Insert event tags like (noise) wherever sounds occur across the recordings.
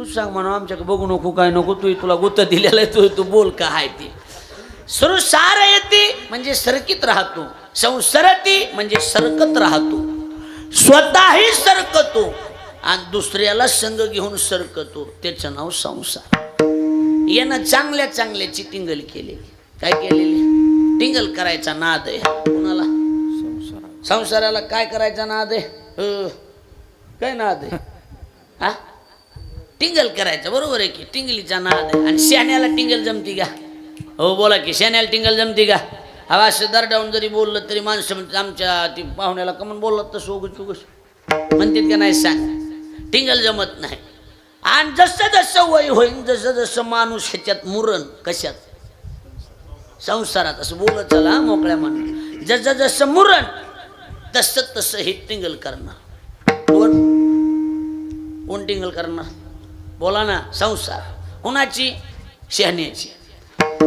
तू सांग म्हणा आमच्याकडे बघू नको काय नको तू तुला गुत्त दिलेलं आहे तू तू बोल का आहे ते. सुरसार येते म्हणजे सरकीत राहतो. संसरती म्हणजे सरकत राहतो. स्वतःही सरकतो आणि दुसऱ्याला संघ घेऊन सरकतो. त्याचं नाव संसार. यानं चांगल्या चांगल्याची टिंगल केली. काय केलेली? टिंगल करायचा नाद आहे. कुणाला? संसाराला. काय करायचा नाद आहे? काय नाद आहे? हा? टिंगल करायचं बरोबर आहे की? टिंगलीचा नाद आणि शहाण्याला टिंगल जमती का? हो बोला की शहाण्याला टिंगल जमती का? हवा असं दरडावून जरी बोललं तरी माणसं म्हणतात, आमच्या ती पाहुण्याला कमन बोललात तसं उगच उगच म्हणतात का नाही सांग? टिंगल जमत नाही. आणि जसं जसं वय होईल जसं जसं माणूस ह्याच्यात मुरण कशात? संसारात. असं बोलत चला मोकळ्या मान जसं जसं मुरण तसं तसं हे टिंगल करणार. कोण? कोण टिंगल करणार? बोला ना संसार. कुणाची? शहाण्याची.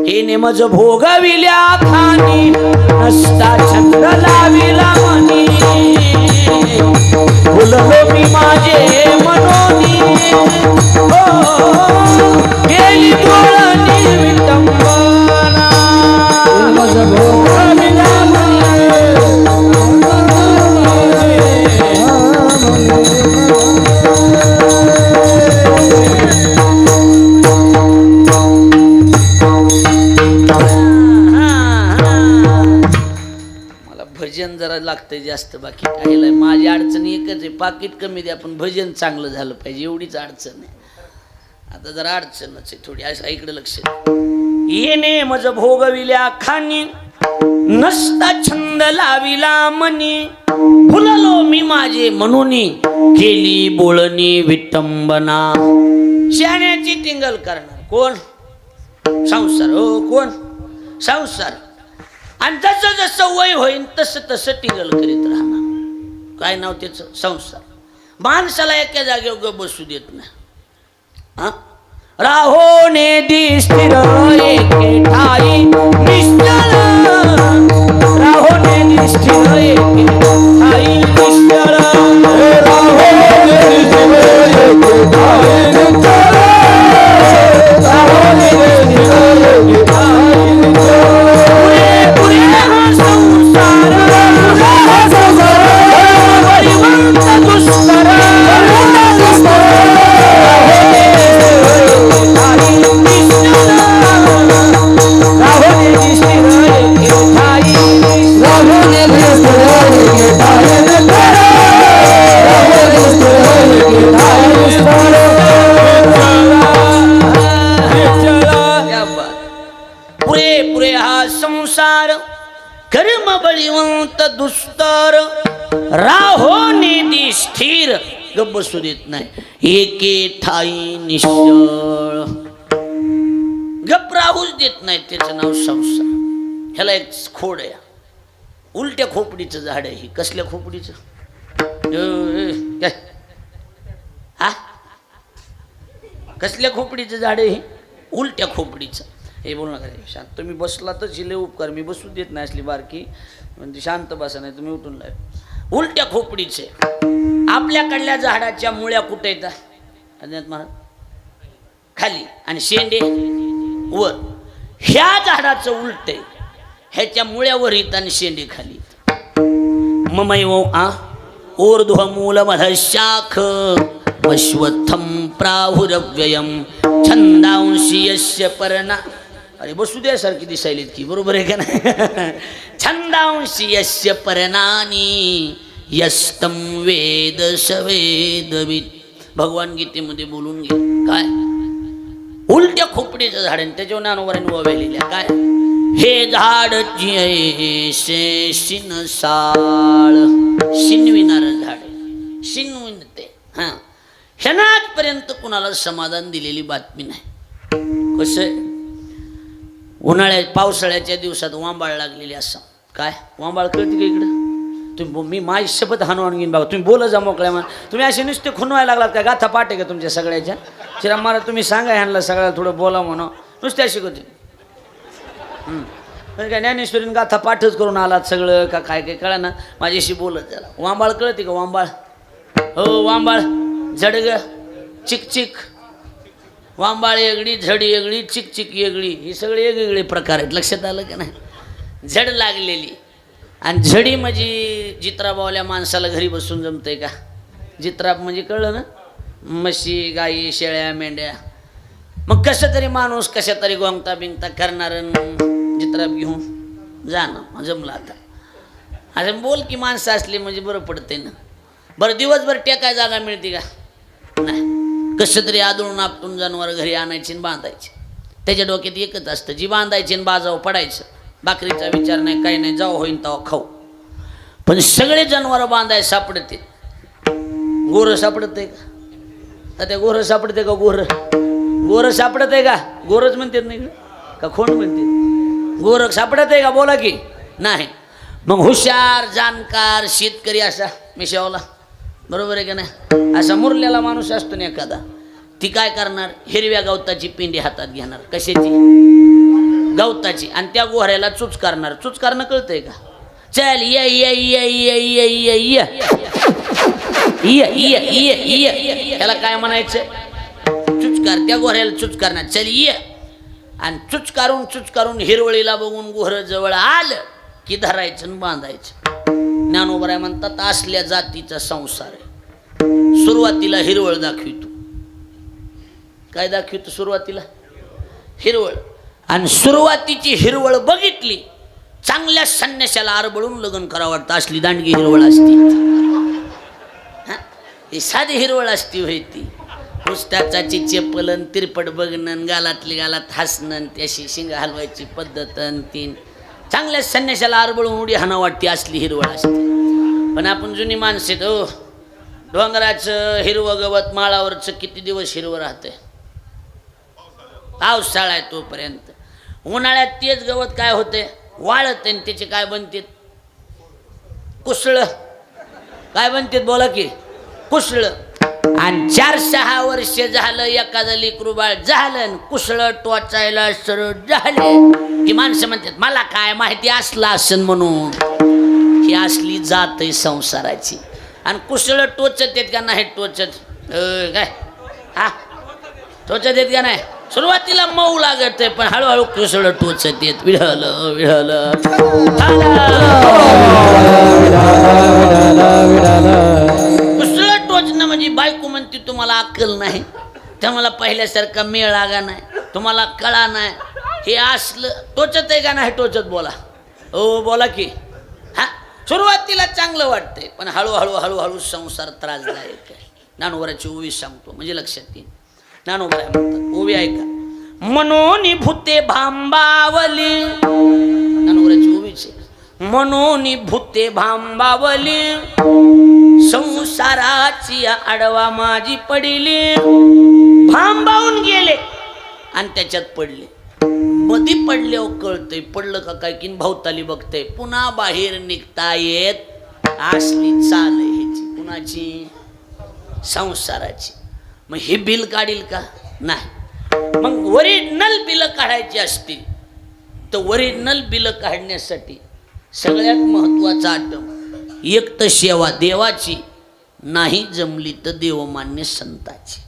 हे नेमज भोगविल्या खानी नसता चंद्र लाविला मनी. बोललो मी माझे मनोनी. हो, हो, हो, हो. गेली डोळणी विटंबना भजन जरा लागतंय जास्त बाकी काही माझी अडचण एकच आहे पाकिट कमी द्या पण भजन चांगलं झालं पाहिजे एवढीच अडचण आहे. आता जरा अडचणच आहे थोडी असं इकडे लक्ष येणे मज भोगविल्या खानी नसता छंद लाविला मनी. फुललो मी माझे म्हणून केली बोलणी विटंबना. शाण्याची टिंगल करणार कोण? संसार हो कोण? संसार. आणि जसं जसं वय होईल तसं तसं टिंगल करीत राहणार काय नाव त्याचं? संसार. माणसाला एका जागेवर बसू देत नाही. हा? राहो ने दिस्थिर एके ठाई निश्चल. राहो ने दिस्थिर बळीवंत दुस्तर. राहो निधी स्थिर. गप्प बसू देत नाही. एके ठाई निश्चळ. गप राहूच देत नाही. त्याचं नाव संसार. ह्याला एक खोड आहे. उलट्या खोपडीचं झाड आहे. कसल्या खोपडीचं? हा? कसल्या खोपडीचं झाड आहे हे? उलट्या खोपडीचं. हे बोलू नका शांत. तुम्ही बसला तर शिले उपकार. मी बसू देत नाही असली बारकी. म्हणजे शांत बसा नाही तुम्ही उठून लाव उलट्या खोपडीचे. आपल्याकडल्या झाडाच्या मुळ्या कुठे येतात अज्ञात महाराज. खाली. आणि शेंडे. वर. ह्या झाडाचं उलट आहे. ह्याच्या मुळ्यावर येत आणि शेंडे खाली. ममैव आ. ऊर्ध्वमूलमध शाख अश्वत्थम प्राहुरव्ययम छंदांशी यस्य पर्णा. अरे बसू द्या सारखी दिसायलीत की बरोबर आहे का नाही? (laughs) छंदांशी यस्य पर्णानी यस्तम वेद सवेदवित भगवान गीतेमध्ये बोलून घे. काय? उलट्या खोपडीचं झाड आणि त्याच्यावर अनुभव ववेलेल्या काय? हे झाड जे शिनसाळ शिनविणार झाड शिनविन ते हां. ह्यानाजपर्यंत कुणाला समाधान दिलेली बातमी नाही. कसं उन्हाळ्या पावसाळ्याच्या दिवसात वांबाळ लागलेली असं. काय? वांबाळ कळते का इकडं? तुम्ही बो- मी माझी शपथ हनुमान घेईन बाबा. तुम्ही बोला जा मोकळ्या मला तुम्ही असे नुसते खुनवायला लागलात का? गाथा पाटे का तुमच्या सगळ्याच्या? श्रीराम महाराज तुम्ही सांगा ह्यांना सगळ्याला थोडं बोला म्हणा नुसत्या शिकवते पण काय ज्ञानेश्वरीन गाथा पाठच करून आलात सगळं का काय काय कळा ना माझ्याशी बोलत जरा वांबाळ कळते का वांबाळ? हो वांबाळ. झडग चिक चिक वांबाळ वेगळी झड वेगळी चिकचिक वेगळी ही सगळे वेगवेगळे प्रकार आहेत. लक्षात आलं का नाही? झड लागलेली. आणि झडी म्हणजे जित्राबावल्या माणसाला घरी बसून जमतंय का? जित्राब म्हणजे कळलं ना? म्हशी गाई शेळ्या मेंढ्या. मग कसं तरी माणूस कशा तरी गोंगता बिंगता करणार जित्राब घेऊन? जाणं जमलं आता. अरे बोल की माणसं असली म्हणजे बरं पडते ना. बरं दिवसभर टेकाय जागा मिळते का? नाही. कसं तरी आदळून आपटून जनावर घरी आणायची आणि बांधायची. त्याच्या डोक्यात एकच असतं जी बांधायची आणि बाजाव पडायचं बाकरीचा विचार नाही काही नाही जाऊ होईन तेव्हा खाऊ. पण सगळे जनावर बांधाय सापडते गोरं सापडते का? तर ते गोरं सापडते का गोरं? गोरं सापडत आहे का? गोरच म्हणतात नाही का? का खोंड म्हणते गोरं सापडत आहे का? बोला की. नाही. मग हुशार जाणकार शेतकरी असा मिशावला. बरोबर आहे का नाही? असा मुरलेला माणूस असतो ना एखादा. ती काय करणार? हिरव्या गवताची पिंडी हातात घेणार. कशाची? गवताची. आणि त्या गोहऱ्याला चुच करणार. चुच करणं कळतंय का? चल ये ये ये ये ये ये ये. ये ये ये त्याला काय म्हणायचं? चुचकार त्या गोहऱ्याला चुच करणार. चल ये. आणि चुच काढून चुच काढून हिरवळीला बघून गोहर जवळ आलं की धरायचं आणि बांधायचं. ज्ञानोबराय म्हणतात असल्या जातीचा संसार आहे. सुरुवातीला हिरवळ दाखवितो. काय दाखवितो सुरुवातीला? हिरवळ. आणि सुरुवातीची हिरवळ बघितली चांगल्या संन्याशाला आरबळून लग्न करावं वाटतं. असली दांडगी हिरवळ असती. हा? ही साधी हिरवळ असती होय ती. पुस्तकाची चेपलन तिरपट बघणं गालातली गालात हसणं त्याशी शिंग हलवायची पद्धत अन तीन. चांगल्या संन्याशाला आरबळून उडी हाना वाटते असली हिरवळ असते. पण आपण जुनी माणसे ओ हो. डोंगराचं हिरवं गवत माळावरचं किती दिवस हिरवं राहतंय? पावसाळा आहे तोपर्यंत. उन्हाळ्यात तेच गवत काय होते? वाळत आणि त्याचे काय बनतेत? कुसळ. काय बनतात बोला की? कुसळ. आणि चार सहा वर्ष झालं एखादं लेकरू झालं आणि कुसळ टोचायला सरळ झाले. की माणसं म्हणतात मला काय माहिती असलं असन म्हणून. ही असली जात आहे संसाराची. आणि कुसळ टोचत येत का नाही टोचत? काय? हा? टोचत येत का नाही? सुरुवातीला मऊ लागत आहे पण हळूहळू कुसळ टोचत येत. विढल विढल कुसळ टोचणं म्हणजे बायको म्हणते तुम्हाला अक्कल नाही. तुम्हाला पहिल्यासारखा मेळ लागा नाही. तुम्हाला कळा नाही. हे असलं टोचत आहे का नाही टोचत बोला. हो बोला की. हा सुरुवातीला चांगलं वाटतंय पण हळूहळू हळूहळू संसार त्रासदायक आहे. नानवराची ओवी सांगतो म्हणजे लक्षात येईल. म्हणतात. ओवी ऐका मनोनी भूते भांबावली. नानोबराची ओवीच मनोनी भूते भांबावली. संसाराची आडवा माझी पडिली. भांबावून गेले. आणि त्याच्यात पडले. मधी पडल्यावर कळतंय. पडलं का काय? की भवताली बघतंय. पुन्हा बाहेर निघता येत. असली चाल ह्याची. कुणाची? संसाराची. मग हे बिल काढील का? नाही. मग ओरिजिनल बिलं काढायची असतील तर ओरिजिनल बिलं काढण्यासाठी सगळ्यात महत्त्वाचा आटम एक तर सेवा देवाची नाही जमली तर देवमान्य संताची.